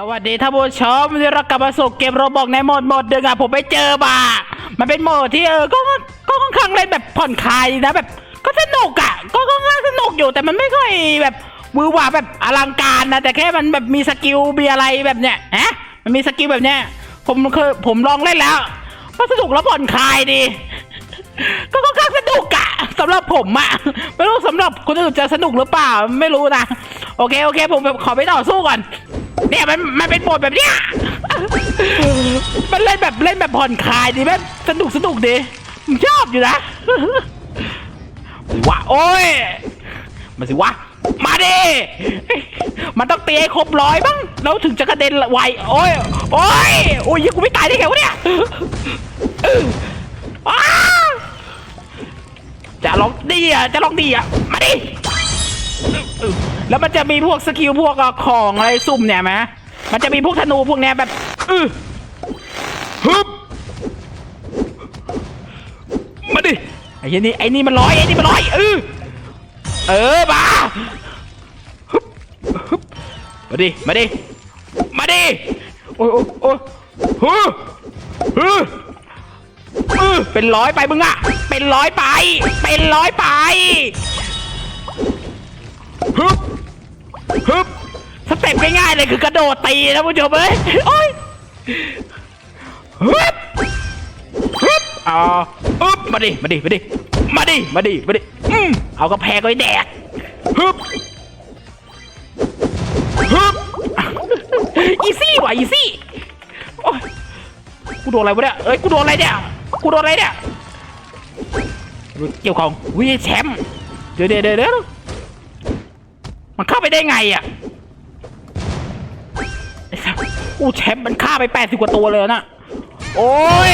สวัสดีท่านผู้ชมวันนี้เรากลับมาสู่เกมโรบอกในโหมดโหมดหนึ่งอะผมไปเจอมา มันเป็นโหมดที่เออก็ก็ค่อนข้างเล่นแบบผ่อนคลายนะแบบ ก็สนุกอะก็ค่อนข้างสนุกอยู่แต่มันไม่ค่อยแบบวือหวาแบบอลังการนะแต่แค่มันแบบมีสกิลมีอะไรแบบเนี้ยฮะมันมีสกิลแบบเนี้ยผมเคยผมลองเล่นแล้วก็สนุกแล้วผ่อนคลายดี ก็ค่อนข้างสนุกอะสำหรับผมอะไม่รู้สำหรับคนอื่นจะสนุกหรือเปล่าไม่รู้นะโอเคโอเค ผมขอไปต่อสู้ก่อน เนี่ยมันมันเป็นบทแบบเนี้ย มันเล่นแบบเล่นแบบผ่อนคลายดีแบบสนุกสนุกดีผมชอบอยู่นะวะโอ้ยมาสิวะ มาดิมันต้องตีให้ครบร้อยบ้างแล้วถึงจะกระเด็นไวโอ้ยโอ้ยโอ้ยยังกูไม่ตายได้ไงวะเนี่ยจะลองดีอะจะลองดีอะมาดิ แล้วมันจะมีพวกสกิลพวกของอะไรซุ่มเนี่ยไหมมันจะมีพวกธนูพวกเนี้ยแบบเออฮึบมาดิไอ้นี่ไอ้นี่มันร้อยไอ้นี่มันร้อยเออเออมาฮึบฮึบมาดิมาดิมาดิโอ้ยโอ้ยโอ้ยฮึฮึเออเป็นร้อยไปมึงอะเป็นร้อยไป เป็นร้อยไป ฮึบฮึบสเต็ปง่ายๆเลยคือกระโดดตีนะผู้ชมเอ้ยโอ้ยฮึบฮึบเอ๋อฮึบมาดิมาดิมาดิมาดิมาดิมาดิอืมเอากระแพงไว้แดกฮึบฮึบอีซี่ว่ะอีซี่โอ้ยกูโดนอะไรวะเนี่ยเอ้ยกูโดนอะไรเนี่ยกูโดนอะไรเนี่ยเกี่ยวของวิแชมป์เดี๋ยวเดี๋ยวเดี๋ยวเดี๋ยว มันเข้าไปได้ไงอะไอ้สัสอู้แชมป์มันฆ่าไปแปดสิบกว่าตัวเลยนะโอ้ย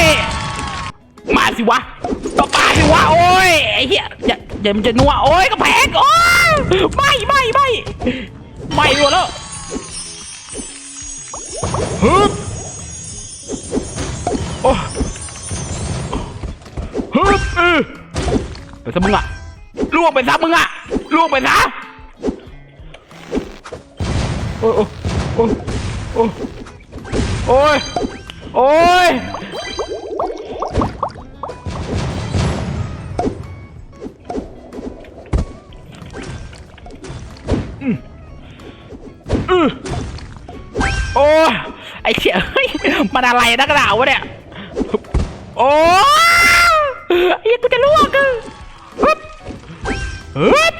มาสิวะก็มาสิวะ โอ้ย ไอ้เหี้ยอย่าอย่ามันจะนัว โอ้ยก็แพงโอ้ยไม่ไม่ไม่ไม่หมดแล้วฮึบโอ้ฮึบเออไปซะมึงอะล่วงไปซะมึงอะล่วงไปซะ โอ้โอ้โอ้โอ้โอ้ยโอ้ยอืมอือโอ้ยไอ้เชี่ยเฮ้ยมันอะไรนักหนาวะเนี่ย โอ้ยไอ้กูจะลวกอะฮึบฮึบ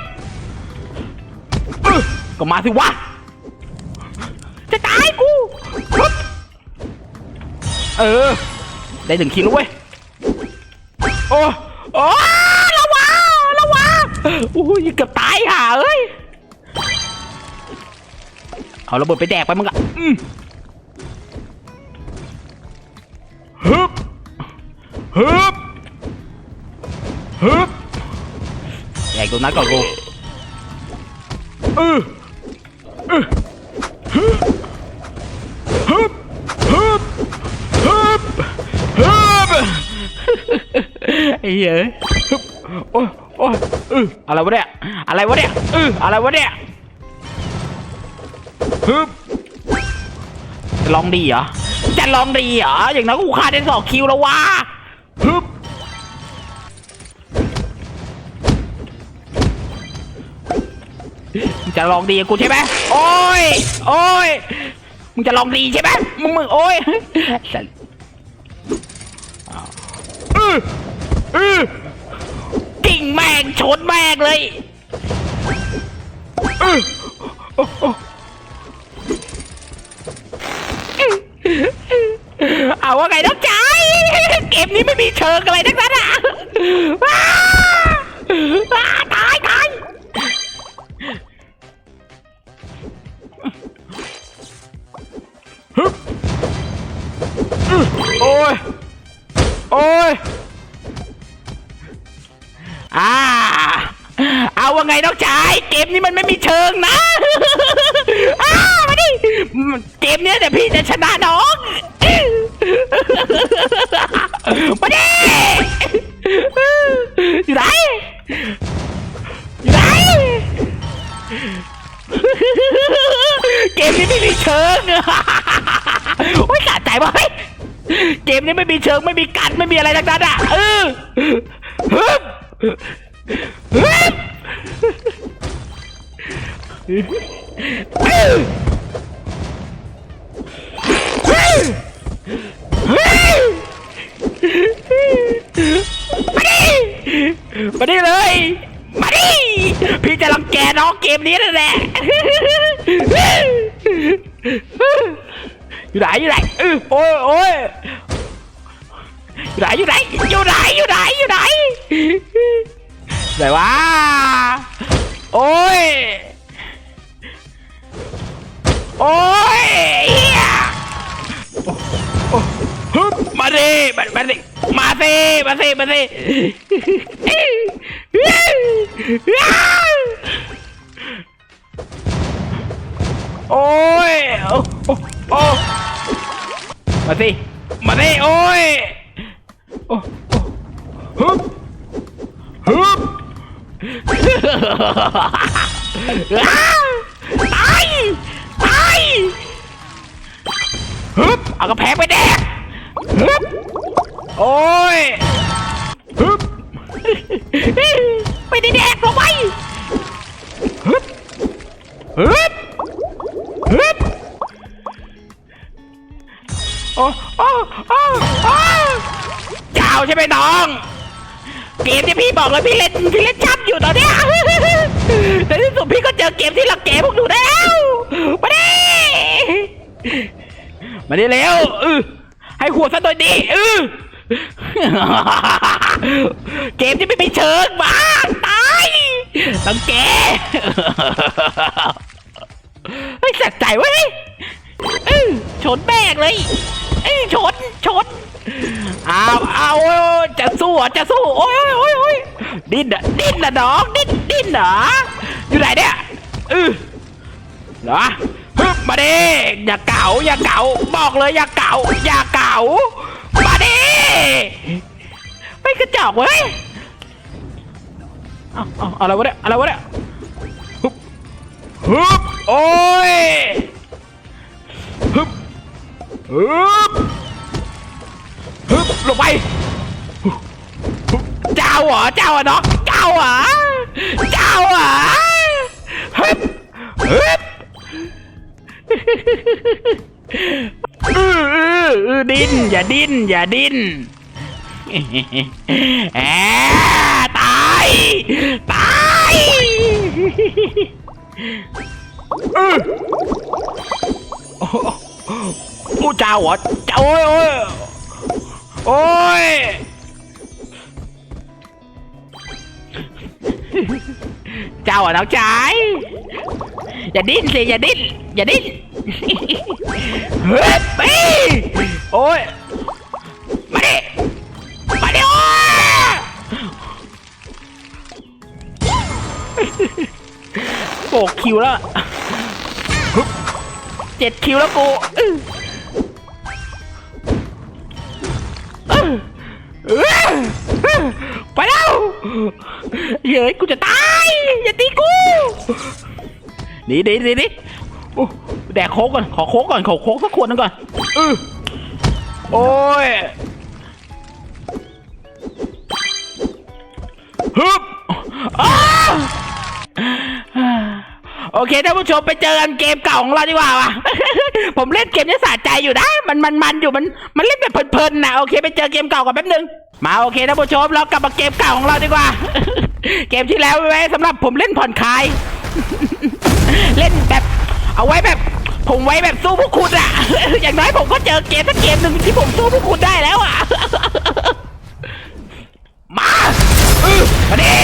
ก็มาสิวะ เออ ได้ถึงคิวแล้วเว้ย โอ้โอ้ระวังระวังโอ้ยเกือบตายห่าเอ้ย เอาระเบิดไปแดกไปมึงอะอืมฮึบฮึบฮึบแดกตัวนั้นก่อนกูเออเออ เหี้ยโอ้ยโอ้ยเอออะไรวะเนี่ยอะไรวะเนี่ยเอออะไรวะเนี่ยฮึบจะลองดีเหรอจะลองดีเหรออย่างนั้นกูฆ่าได้สองคิวแล้ววะฮึบจะลองดีกูใช่ไหมโอ้ยโอ้ยมึงจะลองดีใช่ไหมมึงมึงโอ้ยเออ ออกิ่งแมงชนแมงเลยเออโอ้โอ้เอาว่าไงน้องใจายเกมนี้ไม่มีเชิงอะไรทั้งนั้นอะว้าว้าตายตายฮึบอื้อโอ้ย โอ้ย อ่า เอาว่าไงน้องชาย เกมนี้มันไม่มีเชิงนะอ้ามาดิเกมเนี้ยเดี๋ยวพี่จะชนะน้องมาดิอยู่ไหนอยู่ไหนเกมนี้ไม่มีเชิงโอ้ยขาดใจว่ะเฮ้ยเกมนี้ไม่มีเชิงไม่มีกัดไม่มีอะไรทั้งนั้นอะเออฮึบ มาดิมาดิเลย มาดิ พี่จะรังแกน้องเกมนี้นั่นแหละ อยู่ไหนอยู่ไหนเออโอ้ยโอ้ย ไหนอยู่ไหนอยู่ไหนอยู่ไหนอยู่ไหนไหนวะโอ้ยโอ้ยฮึบมาดิมามาดิมาสิมาสิมาสิโอ้ยโอ้โอ้มาสิมาสิโอ้ย อ้ฮึบฮึบตายตายฮึบเอากระแพงไปแดกฮึบโอ้ยฮึบไม่ได้แดกลงไปฮึบฮึบฮึบโอ้โอ้โอ้โอ้เจ้า ใช่ไหมน้อง เกมที่พี่บอกเลยพี่เล่นพี่เล่นช้ำอยู่ตอนเนี้ยแต่ที่สุดพี่ก็เจอเกมที่รังแกพวกหนูแล้ว มาดิมาดิเร็วเออให้หัวซะหน่อยดิเออเกมที่ไม่มีเชิงมาตายรังแกเฮ้ยสัใจเว้ยชนแบกเลยชนชน อาเอาโอ้ยจะสู้เหรอจะสู้โอ้ยโอ้ยโอ้ยดิ้นอะดิ้นอะน้องดิ้นดิ้นเหรออยู่ไหนเนี่ยเออเหรอฮึบมาดิอย่าเก่าอย่าเก่าบอกเลยอย่าเก่าอย่าเก่ามาดิไม่กระจอกเว้ยเอาเอาอะไรวะเนี่ยอะไรวะเนี่ยฮึบฮึบโอ้ยฮึบฮึบ ฮึบลงไปเจ้าเหรอเจ้าเหรอน้องเจ้าเหรอเจ้าเหรอฮึบฮึบเออเออเออดิ้นอย่าดิ้นอย่าดิ้นแอะตายตายเออโอ้โหโอ้เจ้าเหรอเจ้าโอ้ยโอ้ย โอ้ย เจ้าอะน้องชาย อย่าดิ้นสิอย่าดิ้นอย่าดิ้นเฮ้ยไปโอ้ย มาดิ มาดิโอ้ยโบกคิวแล้วเจ็ดคิวแล้วกู เย้ยกูจะตายอย่าตีกูหนีหนีหนีหนีแดกโค้กก่อนขอโค้กก่อนขอโค้กสักขวดนึงก่อนออโอ้ยฮึบโอเคท่านผู้ชมไปเจอกันเกมเก่าของเราดีกว่าว่ะผมเล่นเกมนี้สะใจอยู่นะ มันมันมันอยู่มันมันเล่นแบบเพลินๆนะโอเคไปเจอเกมเก่ากันแป๊บนึง มาโอเคท่านผู้ชมเรากลับมาเกมเก่าของเราดีกว่า เกมที่แล้วไว้สำหรับผมเล่นผ่อนคลาย เล่นแบบ เอาไว้แบบ ผมไว้แบบสู้พวกคุณอะอย่างน้อยผมก็เจอเกมสักเกมหนึ่งที่ผมสู้พวกคุณได้แล้วอะมาออมาดิ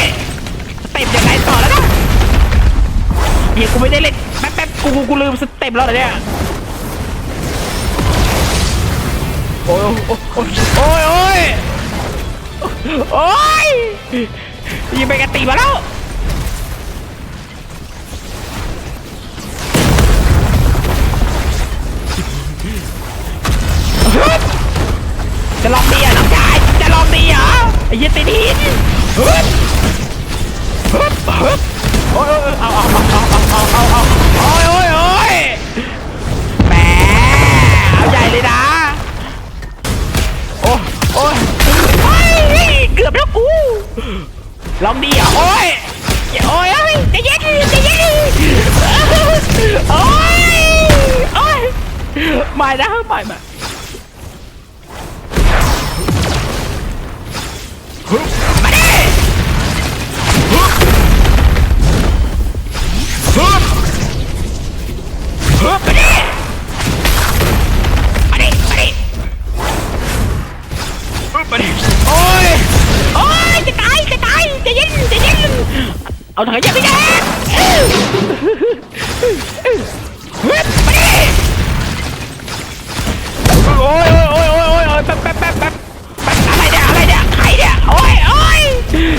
สเต็ปยังไงต่อแล้วนะเดี๋ยวกูไม่ได้เล่นแป๊บแป๊บกูกูกูลืมสเต็ปแล้วเหรอเนี่ยโอ้ยโอ้ยโอ้ย โอ้ยยิงไปกันตีมาแล้วจะลองดีอะน้องชายจะลองดีเหรอไอ้เหี้ยติดหินฮึบฮึบฮึบโอ้ยโอ้ยเอาเอาเอาเอาเอาเอาเอา เกือบแล้วกูลองดีอะโอ้ยโอ้ยจะเย็นจะเย็นโอ้ยโอ้ยไม่นะไม่ไม่ เอาถังขยะไปแกเฮ้ยมาดิโอ้ยโอ้ยโอ้ยโอ้ยโอ้ยแป๊บแป๊บแป๊บแป๊บอะไรเนี่ยอะไรเนี่ยใครเนี่ยโอ้ยโอ้ย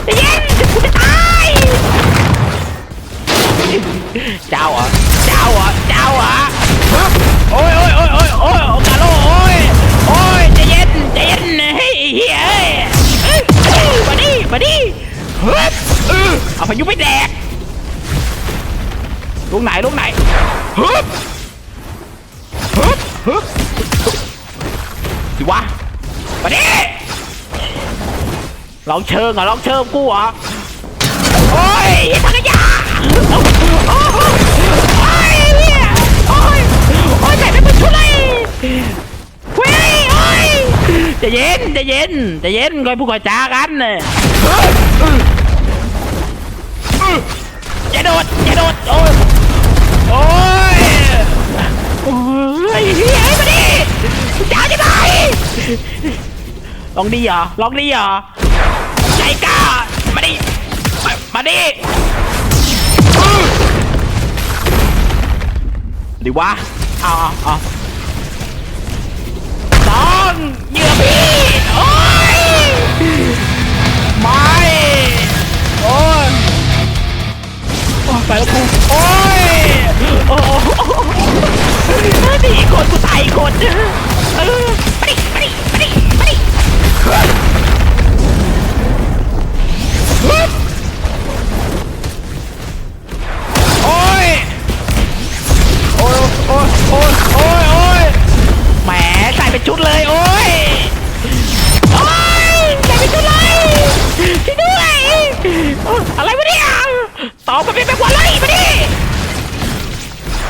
จะย็นกูจะตายเจ้าเหรอเจ้าเหรอเจ้าเหรอโอ้ยโอ้ยโอ้ยโอ้ยโอ้ยกาโลโอ้ยโอ้ยใจเย็นใจเย็นเฮ้ยเฮ้ยมาดิมาดิเฮ้ย เอาพายุไปแดกลูกไหนลูกไหนฮึบฮึบฮึบสิวะมาดิลองเชิงเหรอลองเชิงกูเหรอโอ้ยถังขยะโอ้ยโอ้ยโอ้ยเนี่ยโอ้ยโอ้ยใส่ไม่เป็นชุดเลยเว้ยโอ้ยจะเย็นจะเย็นจะเย็นคอยพูดคอยจากันเน่ย อย่าโดดอย่าโดดโอ้ยโอ้ยโอ้ยเฮ้ยมาดิจ้าจะไหนลองดีเหรอลองดีเหรอใจกล้ามาดิมามาดิดิวะเอาเอาเอาต้องเหยื่อพี่ ไปแล้วกูโอ้ยโอ้โหดีคนกูตายอีกคนเออมาดิมาดิไปดิไปดิ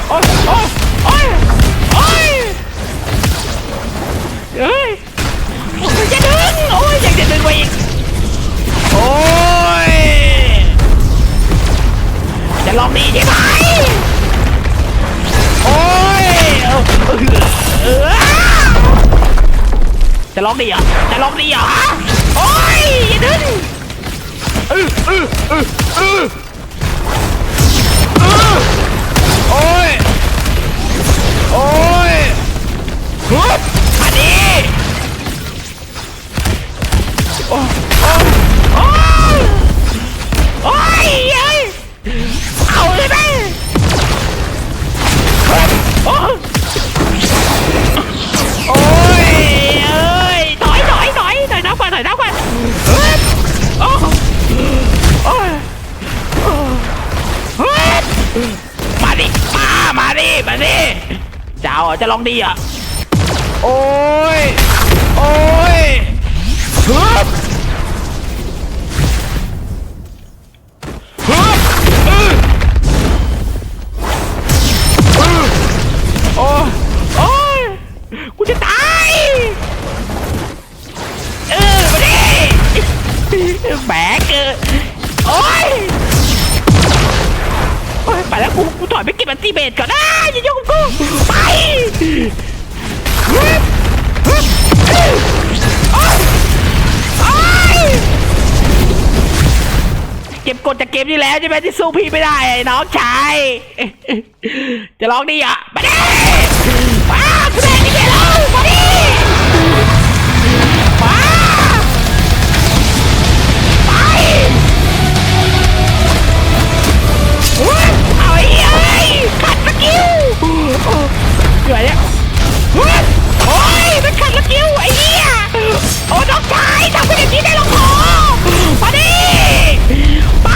โอ้ยโอ้ยโอ้ยโอ้ยเอ้ยโอ้ยอย่าดึงโอ้ยยังจะดึงไปอีกโอ้ยจะลองดีใช่ไหมโอ้ยเออจะลองดีเหรอจะลองดีเหรอโอ้ยอย่าดึงเออเออเออเออเอ จะลองดีอะ จากเกมนี้แล้วใช่ไหมที่สู้พี่ไม่ได้ไอ้น้องชาย จะร้องดีอะมาดิมากูแดงนี่เกล้มาดิมาไปโอ้ยเอาไอ้เอ้ยขัดสกิลเหนื่อยเนี่ยโอ้ยโอ้ยมันขัดสกิลไอ้เหี้ยโอ้น้องชายทำเป็นอย่างนี้ได้หรอขอมาดิไป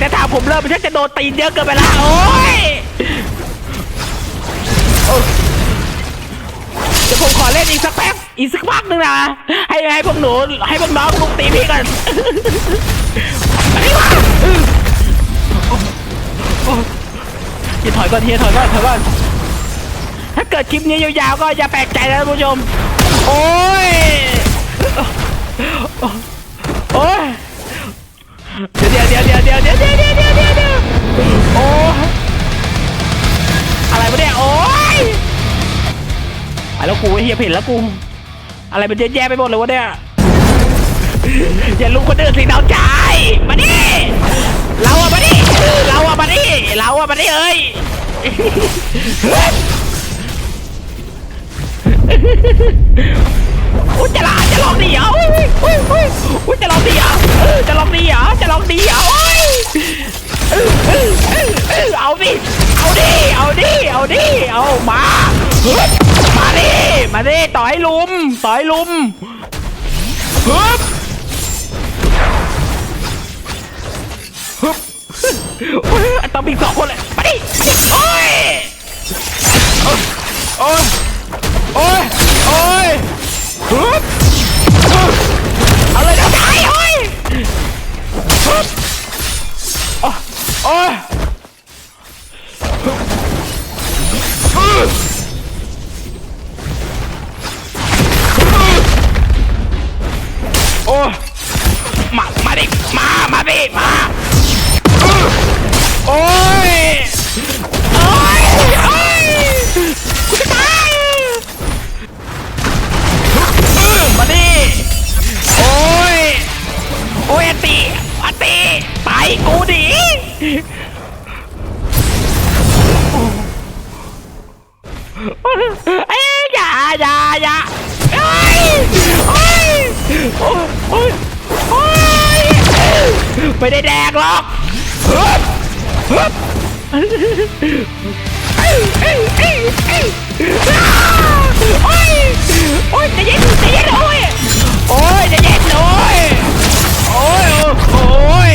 ต่ถามผมเริ่มมันจะโดนตีนเยอะเกินไปแล้วโอ้ยโอ้เดี๋ยวผมขอเล่นอีกสักแป๊บอีกสักพักหนึงนะให้ให้พวกหนูให้พวกน้องลุกตีพี่กันมาดิวะเฮียถอยก่อนเฮียถอยก่อนถอยก่อนถ้าเกิดคลิปนี้ยาวๆก็อย่าแปลกใจนะท่านผู้ชม โอ้ย โอ้ย เดี๋ยวเดี๋ยวเดี๋ยวเดี๋ยวเดี๋ยวเดี๋ยวเดี๋ยวเดี๋ยวเดี๋ยวเดี๋ยวโอ้อะไรวะเนี่ยโอ้ยไอ้แล้วกูไอ้เฮียเห็นแล้วกู อะไรมันเยอะแยะไปหมดเลยวะเนี่ยอย่าลุกคนอื่นสิน้องชายมาดิเราอะมาดิเราอะมาดิเราอะมาดิเอ้ย อุ้ยจะลาจะลองดีเหรออุ้ยอุ้ยอุ้ยอุ้ยจะลองดีเหรอเออจะลองดีเหรอจะลองดีเหรอโอ้ยเออเออเออเออเอาดิเอาดิเอาดิเอาดิเอามามาดิมาดิต่อยลุมต่อยลุมฮึบฮึบโอ้ยต้องมีสองคนเลยมาดิโอ้ยโอ้ยโอ้ย เอาเลยนะตายโอ้ยฮึบโอ้ยโอ้ย กูดิเอ้ยอย่าอย่าอย่าเอ้ยโอ้ยโอ้ยโอ้ยโอ้ยไม่ได้แดกหรอกฮึบฮึบเอ้ยเอ้ยเอ้ยเอ้ยอ้าโอ้ยโอ้ยใจเย็นใจเย็นโอ้ยโอ้ยใจเย็นโอ้ยโอ้ยโอ้ย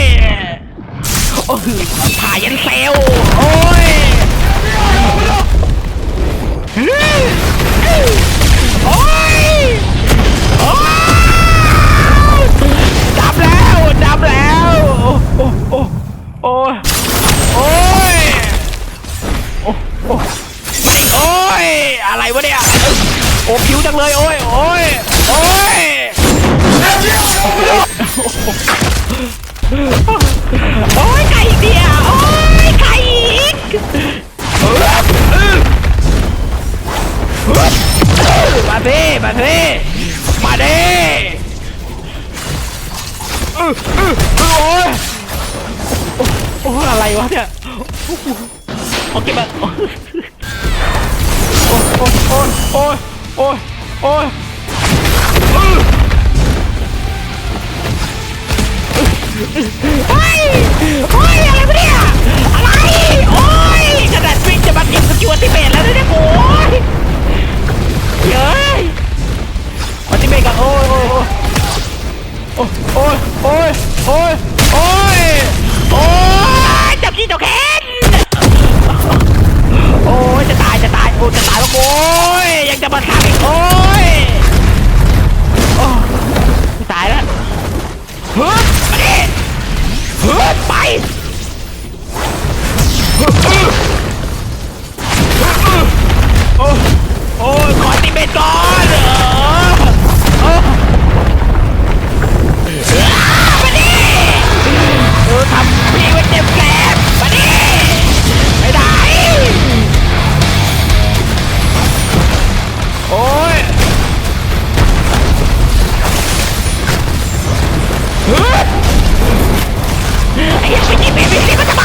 โอ้โหถ่ายยันเซลโอ้ย โอ้ยโอ้ยอะไรวะเนี่ยโอเคมาโอ้ยโอ้ยโอ้ยโอ้ยโอ้ยโอ้ยเฮ้ยเฮ้ยอะไรวะเนี่ย อะไร โอ้ยขนาดวิ่งจะมากินสกิลติเมตแล้วเนี่ยโอ้ยเย้ยมาที่เมกันโอ้ยโอ้ยโอ้ยโอ้ยโอ้ย โอ้ย โอ้ยเจับขี้เจับแขนโอ้ย จะตาย จะตาย โอ้ยจะตายแล้วโอ้ย ยังจะมาทำอีกโอ้ย โอ้ตายแล้วฮึบมาดิฮึบไปฮึบฮึบฮึบโอ้ยโอ้ยขอติเบตก่อนเออ ไว้เจ็บแสบมาดิไม่ได้โอ้ยเฮ้ยไอ้เหี้ยไปยิงเบบี้สิมันทำไม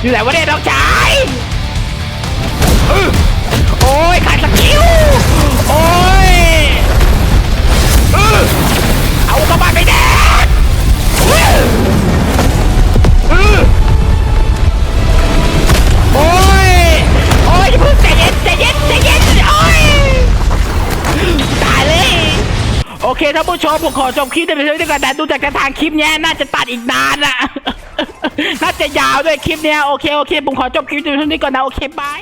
อยู่ไหนวะเนี่ยน้องชายโอ้ยขาดสกิลโอ้ เอากระบาดไปแดกโอ้ย โอ้ยอย่าเพิ่งใจเย็นใจเย็นใจเย็นโอ้ย ตายเลย โอเคท่านผู้ชมผมขอจบคลิปแต่เพียงเท่านี้ก่อนนะดูจากกระทางคลิปเนี้ยน่าจะตัดอีกนานอะ น่าจะยาวด้วยคลิปเนี้ยโอเคโอเคผมขอจบคลิปแต่เพียงเท่านี้ก่อนนะโอเคบาย